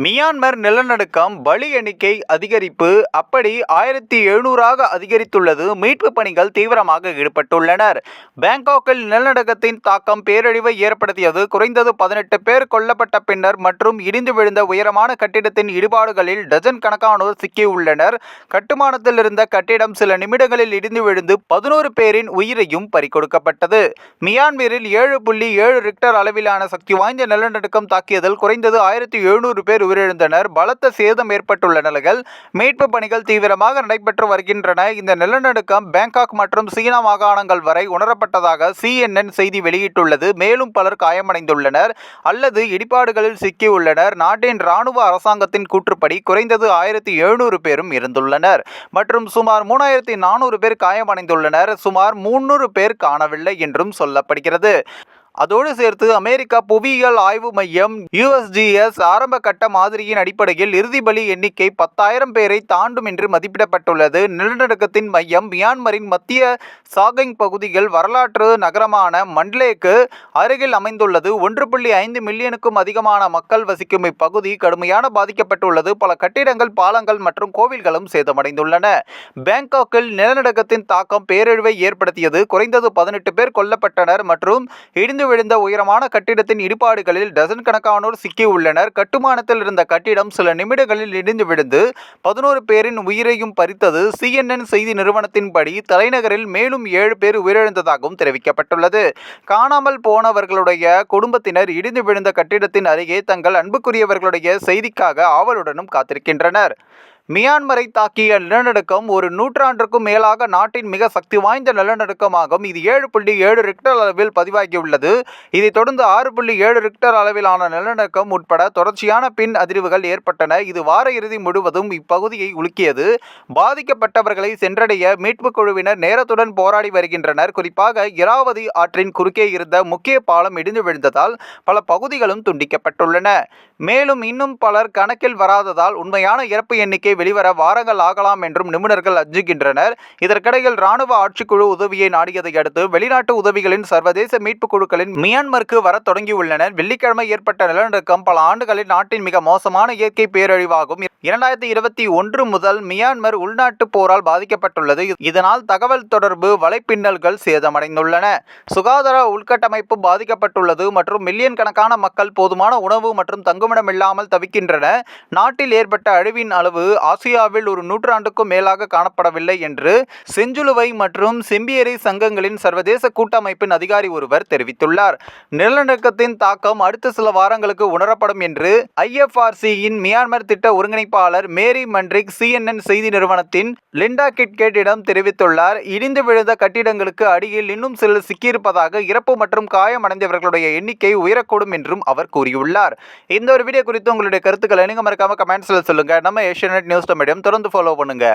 Myanmar நிலநடுக்கம் பலி எண்ணிக்கை அதிகரிப்பு. அப்படி ஆயிரத்தி எழுநூறாக அதிகரித்துள்ளது. மீட்பு பணிகள் தீவிரமாக ஈடுபட்டுள்ளனர். பேங்காக்கில் நிலநடுக்கத்தின் தாக்கம் பேரழிவை ஏற்படுத்தியது. குறைந்தது பதினெட்டு பேர் கொல்லப்பட்ட பின்னர் மற்றும் இடிந்து விழுந்த உயரமான கட்டிடத்தின் இடிபாடுகளில் டஜன் கணக்கானோர் சிக்கியுள்ளனர். கட்டுமானத்தில் இருந்த கட்டிடம் சில நிமிடங்களில் இடிந்து விழுந்து பதினோரு பேரின் உயிரையும் பறிகொடுக்கப்பட்டது. மியான்மரில் ஏழு புள்ளி ஏழு ரிக்டர் அளவிலான சக்தி வாய்ந்த நிலநடுக்கம் தாக்கியதில் குறைந்தது ஆயிரத்தி எழுநூறு பேர் உயிரிழந்தனர். பலத்த சேதம் ஏற்பட்டுள்ள நிலையில் மீட்பு பணிகள் தீவிரமாக நடைபெற்று வருகின்றன. இந்த நிலநடுக்கம் பேங்காக் மற்றும் சீனா மாகாணங்கள் வரை உணரப்பட்டதாக சிஎன்என் செய்தி வெளியிட்டுள்ளது. மேலும் பலர் காயமடைந்துள்ளனர் அல்லது இடிபாடுகளில் சிக்கியுள்ளனர். நாட்டின் ராணுவ அரசாங்கத்தின் கூற்றுப்படி குறைந்தது ஆயிரத்தி எழுநூறு பேரும் இருந்துள்ளனர் மற்றும் சுமார் மூணாயிரத்தி நானூறு பேர் காயமடைந்துள்ளனர். சுமார் முன்னூறு பேர் காணவில்லை என்றும் சொல்லப்படுகிறது. அதோடு சேர்த்து அமெரிக்கா புவியியல் ஆய்வு மையம் யுஎஸ்ஜிஎஸ் ஆரம்ப கட்ட மாதிரியின் அடிப்படையில் இறுதி பலி எண்ணிக்கை பத்தாயிரம் பேரை தாண்டும் என்று மதிப்பிடப்பட்டுள்ளது. நிலநடுக்கத்தின் மையம் மியான்மரின் மத்திய சாகிங் பகுதியில் வரலாற்று நகரமான மண்ட்லேக்கு அருகில் அமைந்துள்ளது. ஒன்று புள்ளி ஐந்து மில்லியனுக்கும் அதிகமான மக்கள் வசிக்கும் இப்பகுதி கடுமையான பாதிக்கப்பட்டுள்ளது. பல கட்டிடங்கள் பாலங்கள் மற்றும் கோவில்களும் சேதமடைந்துள்ளன. பேங்காக்கில் நிலநடுக்கத்தின் தாக்கம் பேரழிவை ஏற்படுத்தியது. குறைந்தது பதினெட்டு பேர் கொல்லப்பட்டனர் மற்றும் இடிந்து விழுந்த உயரமான கட்டிடத்தின் இடிபாடுகளில் டசன் கணக்கானோர் சிக்கியுள்ளனர் கட்டுமானத்தில் இருந்த கட்டிடம் சில நிமிடங்களில் இடிந்து விழுந்து பதினோரு பேரின் உயிரையும் பறித்தது. சிஎன்என் செய்தி நிறுவனத்தின்படி தலைநகரில் மேலும் ஏழு பேர் உயிரிழந்ததாகவும் தெரிவிக்கப்பட்டுள்ளது. காணாமல் போனவர்களுடைய குடும்பத்தினர் இடிந்து விழுந்த கட்டிடத்தின் அருகே தங்கள் அன்புக்குரியவர்களுடைய செய்திக்காக ஆவலுடனும் காத்திருக்கின்றனர். மியான்மரை தாக்கிய நிலநடுக்கம் ஒரு நூற்றாண்டுக்கும் மேலாக நாட்டின் மிக சக்தி வாய்ந்த நிலநடுக்கமாகும். இது ஏழு புள்ளி ஏழு ரிக்டர் அளவில் பதிவாகியுள்ளது. இதைத் தொடர்ந்து ஆறு புள்ளி ஏழு ரிக்டர் அளவிலான நிலநடுக்கம் உட்பட தொடர்ச்சியான பின் அதிர்வுகள் ஏற்பட்டன. இது வார இறுதி முழுவதும் இப்பகுதியை உலுக்கியது. பாதிக்கப்பட்டவர்களை சென்றடைய மீட்புக் குழுவினர் நேரத்துடன் போராடி வருகின்றனர். குறிப்பாக இராவதி ஆற்றின் குறுக்கே இருந்த முக்கிய பாலம் இடிந்து விழுந்ததால் பல பகுதிகளும் துண்டிக்கப்பட்டுள்ளன. மேலும் இன்னும் பலர் கணக்கில் வராததால் உண்மையான இறப்பு எண்ணிக்கை வெளிவர வாரங்கள் ஆகலாம் என்றும் நிபுணர்கள் அஞ்சுகின்றனர். இதற்கிடையில் ராணுவ ஆட்சிக்குழு உதவியை நாடியதை அடுத்து வெளிநாட்டு உதவிகளின் சர்வதேச மீட்புக் குழுக்களின் மியான்மருக்கு வர தொடங்கியுள்ளனர். வெள்ளிக்கிழமை ஏற்பட்ட நிலநடுக்கம் பல ஆண்டுகளில் நாட்டின் மிக மோசமான இயற்கை பேரழிவாகும். இரண்டாயிரத்தி இருபத்தி ஒன்று முதல் மியான்மர் உள்நாட்டு போரால் பாதிக்கப்பட்டுள்ளது. இதனால் தகவல் தொடர்பு வலைப்பின்னல்கள் சேதமடைந்துள்ளன. சுகாதார உள்கட்டமைப்பு பாதிக்கப்பட்டுள்ளது மற்றும் மில்லியன் கணக்கான மக்கள் போதுமான உணவு மற்றும் தங்குமிடம் இல்லாமல் தவிக்கின்றன நாட்டில் ஏற்பட்ட அழிவின் அளவு ஆசியாவில் ஒரு நூற்றாண்டுக்கும் மேலாக காணப்படவில்லை என்று செஞ்சுலுவை மற்றும் செம்பியரை சங்கங்களின் சர்வதேச கூட்டமைப்பின் அதிகாரி ஒருவர் தெரிவித்துள்ளார். நிலநடுக்கத்தின் தாக்கம் அடுத்த சில வாரங்களுக்கு உணரப்படும் என்று ஐஎஃப்ஆர்சியின் மியான்மர் திட்ட ஒருங்கிணைப்பாளர் மேரி மன்ரிக் சிஎன்என் செய்தி நிறுவனத்தின் லிண்டா கிட்கேட்டிடம் தெரிவித்துள்ளார். இடிந்து விழுந்த கட்டிடங்களுக்கு அடியில் இன்னும் சிலர் சிக்கியிருப்பதாக இறப்பு மற்றும் காயமடைந்தவர்களுடைய எண்ணிக்கை உயரக்கூடும் என்றும் அவர் கூறியுள்ளார். இந்த ஒரு வீடியோ குறித்து உங்களுடைய கருத்துக்களை நீங்க மறக்காம கமெண்ட்ஸ்ல சொல்லுங்க. நம்ம ஏஷியநெட் நியூஸ் மீடியம். தொடர்ந்து ஃபாலோ பண்ணுங்க.